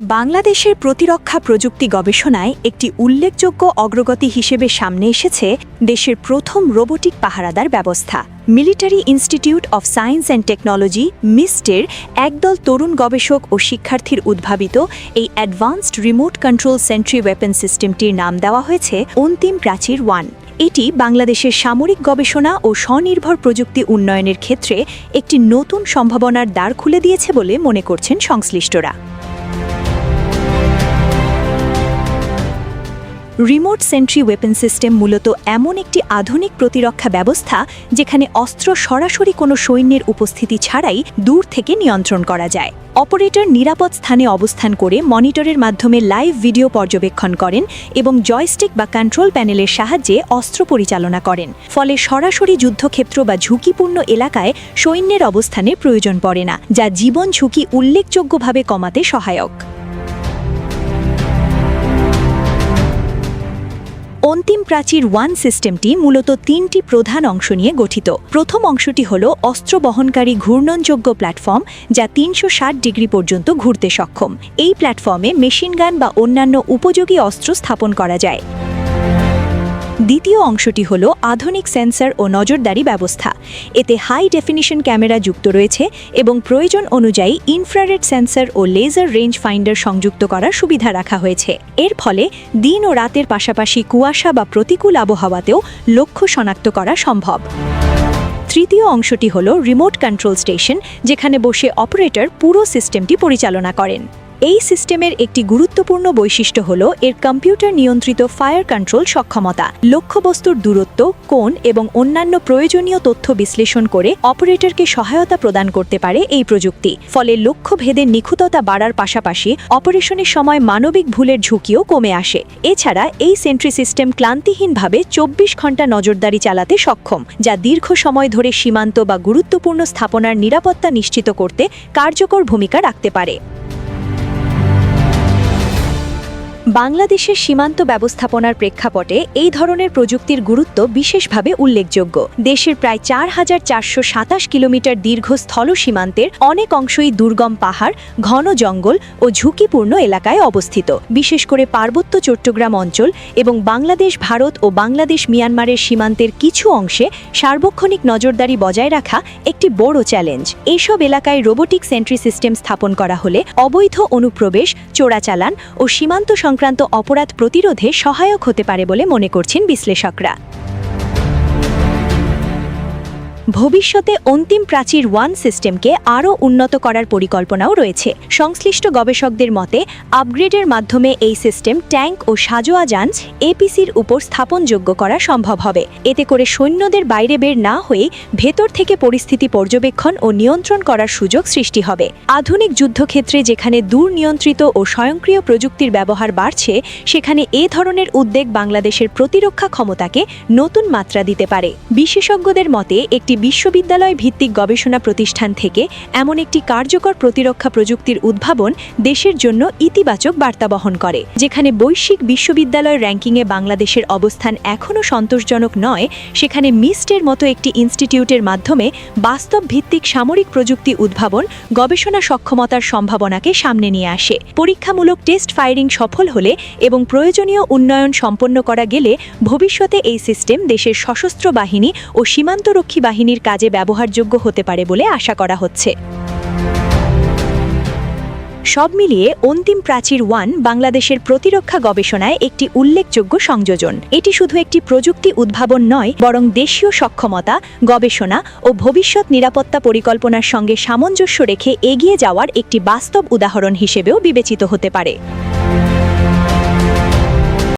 বাংলাদেশের প্রতিরক্ষা প্রযুক্তি গবেষণায় একটি উল্লেখযোগ্য অগ্রগতি হিসেবে সামনে এসেছে দেশের প্রথম রোবোটিক পাহারাদার ব্যবস্থা। Military institute of science and technology, মিস্টের, একদল তরুণ গবেষক ও শিক্ষার্থীর উদ্ভাবিত এই advanced remote control sentry weapon সিস্টেমটির নাম দেওয়া হয়েছে অন্তিম প্রাচীর ওয়ান। এটি বাংলাদেশের সামরিক গবেষণা ও স্বনির্ভর প্রযুক্তি উন্নয়নের ক্ষেত্রে একটি নতুন সম্ভাবনার দ্বার খুলে দিয়েছে বলে মনে করছেন সংশ্লিষ্টরা। রিমোট সেন্ট্রি ওয়েপন সিস্টেম মূলত এমন একটি আধুনিক প্রতিরক্ষা ব্যবস্থা যেখানে অস্ত্র সরাসরি কোনো সৈন্যের উপস্থিতি ছাড়াই দূর থেকে নিয়ন্ত্রণ করা যায়। অপারেটর নিরাপদ স্থানে অবস্থান করে মনিটরের মাধ্যমে লাইভ ভিডিও পর্যবেক্ষণ করেন এবং জয়স্টিক বা কন্ট্রোল প্যানেলের সাহায্যে অস্ত্র পরিচালনা করেন। ফলে সরাসরি যুদ্ধক্ষেত্র বা ঝুঁকিপূর্ণ এলাকায় সৈন্যের অবস্থানের প্রয়োজন পড়ে না, যা জীবন ঝুঁকি উল্লেখযোগ্যভাবে কমাতে সহায়ক। অন্তিম প্রাচীর ওয়ান সিস্টেমটি মূলত তিনটি প্রধান অংশ নিয়ে গঠিত। প্রথম অংশটি হল অস্ত্র বহনকারী ঘূর্ণনযোগ্য প্ল্যাটফর্ম, যা তিনশো ষাট ডিগ্রি পর্যন্ত ঘুরতে সক্ষম। এই প্ল্যাটফর্মে মেশিনগান বা অন্যান্য উপযোগী অস্ত্র স্থাপন করা যায়। দ্বিতীয় অংশটি হল আধুনিক সেন্সর ও নজরদারি ব্যবস্থা। এতে হাই ডেফিনিশন ক্যামেরা যুক্ত রয়েছে এবং প্রয়োজন অনুযায়ী ইনফ্রারেড সেন্সর ও লেজার রেঞ্জ ফাইন্ডার সংযুক্ত করার সুবিধা রাখা হয়েছে। এর ফলে দিন ও রাতের পাশাপাশি কুয়াশা বা প্রতিকূল আবহাওয়াতেও লক্ষ্য শনাক্ত করা সম্ভব। তৃতীয় অংশটি হল রিমোট কন্ট্রোল স্টেশন, যেখানে বসে অপারেটর পুরো সিস্টেমটি পরিচালনা করেন। এই সিস্টেমের একটি গুরুত্বপূর্ণ বৈশিষ্ট্য হল এর কম্পিউটার নিয়ন্ত্রিত ফায়ার কন্ট্রোল সক্ষমতা, লক্ষ্যবস্তুর দূরত্ব, কোণ এবং অন্যান্য প্রয়োজনীয় তথ্য বিশ্লেষণ করে অপারেটরকে সহায়তা প্রদান করতে পারে এই প্রযুক্তি। ফলে লক্ষ্য ভেদের নিখুঁততা বাড়ার পাশাপাশি অপারেশনের সময় মানবিক ভুলের ঝুঁকিও কমে আসে। এছাড়া এই সেন্ট্রি সিস্টেম ক্লান্তিহীনভাবে চব্বিশ ঘণ্টা নজরদারি চালাতে সক্ষম, যা দীর্ঘ সময় ধরে সীমান্ত বা গুরুত্বপূর্ণ স্থাপনার নিরাপত্তা নিশ্চিত করতে কার্যকর ভূমিকা রাখতে পারে। বাংলাদেশের সীমান্ত ব্যবস্থাপনার প্রেক্ষাপটে এই ধরনের প্রযুক্তির গুরুত্ব বিশেষভাবে উল্লেখযোগ্য। দেশের প্রায় চার হাজার চারশো সাতাশ কিলোমিটার দীর্ঘ স্থল সীমান্তের অনেক অংশই দুর্গম পাহাড়, ঘন জঙ্গল ও ঝুঁকিপূর্ণ এলাকায় অবস্থিত। বিশেষ করে পার্বত্য চট্টগ্রাম অঞ্চল এবং বাংলাদেশ, ভারত ও বাংলাদেশ, মিয়ানমারের সীমান্তের কিছু অংশে সার্বক্ষণিক নজরদারি বজায় রাখা একটি বড় চ্যালেঞ্জ। এইসব এলাকায় রোবোটিক সেন্ট্রি সিস্টেম স্থাপন করা হলে অবৈধ অনুপ্রবেশ, চোরাচালান ও সীমান্ত সংক্রান্ত অপরাধ প্রতিরোধে সহায়ক হতে পারে বলে মনে করছেন বিশ্লেষকরা। ভবিষ্যতে অন্তিম প্রাচীর ওয়ান সিস্টেমকে আরও উন্নত করার পরিকল্পনাও রয়েছে। সংশ্লিষ্ট গবেষকদের মতে, আপগ্রেডের মাধ্যমে এই সিস্টেম ট্যাঙ্ক ও সাজোয়া জাঞ্জ এপিসির উপর স্থাপনযোগ্য করা সম্ভব হবে। এতে করে সৈন্যদের বাইরে বের না হয়ে ভেতর থেকে পরিস্থিতি পর্যবেক্ষণ ও নিয়ন্ত্রণ করার সুযোগ সৃষ্টি হবে। আধুনিক যুদ্ধক্ষেত্রে যেখানে দূর নিয়ন্ত্রিত ও স্বয়ংক্রিয় প্রযুক্তির ব্যবহার বাড়ছে, সেখানে এ ধরনের উদ্বেগ বাংলাদেশের প্রতিরক্ষা ক্ষমতাকে নতুন মাত্রা দিতে পারে। বিশেষজ্ঞদের মতে, একটি বিশ্ববিদ্যালয় ভিত্তিক গবেষণা প্রতিষ্ঠান থেকে এমন একটি কার্যকর প্রতিরক্ষা প্রযুক্তির উদ্ভাবন দেশের জন্য ইতিবাচক বার্তা বহন করে, যেখানে বৈশ্বিক বিশ্ববিদ্যালয় র্যাঙ্কিংয়ে বাংলাদেশের অবস্থান এখনও সন্তোষজনক নয়, সেখানে মিস্টের মতো একটি ইনস্টিটিউটের মাধ্যমে বাস্তব ভিত্তিক সামরিক প্রযুক্তি উদ্ভাবন, গবেষণা সক্ষমতার সম্ভাবনাকে সামনে নিয়ে আসে। পরীক্ষামূলক টেস্ট ফায়ারিং সফল হলে এবং প্রয়োজনীয় উন্নয়ন সম্পন্ন করা গেলে ভবিষ্যতে এই সিস্টেম দেশের সশস্ত্র বাহিনী ও সীমান্তরক্ষী বাহিনীর কাজে ব্যবহারযোগ্য হতে পারে বলে আশা করা হচ্ছে। সব মিলিয়ে অন্তিম প্রাচীর ওয়ান বাংলাদেশের প্রতিরক্ষা গবেষণায় একটি উল্লেখযোগ্য সংযোজন। এটি শুধু একটি প্রযুক্তি উদ্ভাবন নয়, বরং দেশীয় সক্ষমতা, গবেষণা ও ভবিষ্যৎ নিরাপত্তা পরিকল্পনার সঙ্গে সামঞ্জস্য রেখে এগিয়ে যাওয়ার একটি বাস্তব উদাহরণ হিসেবেও বিবেচিত হতে পারে।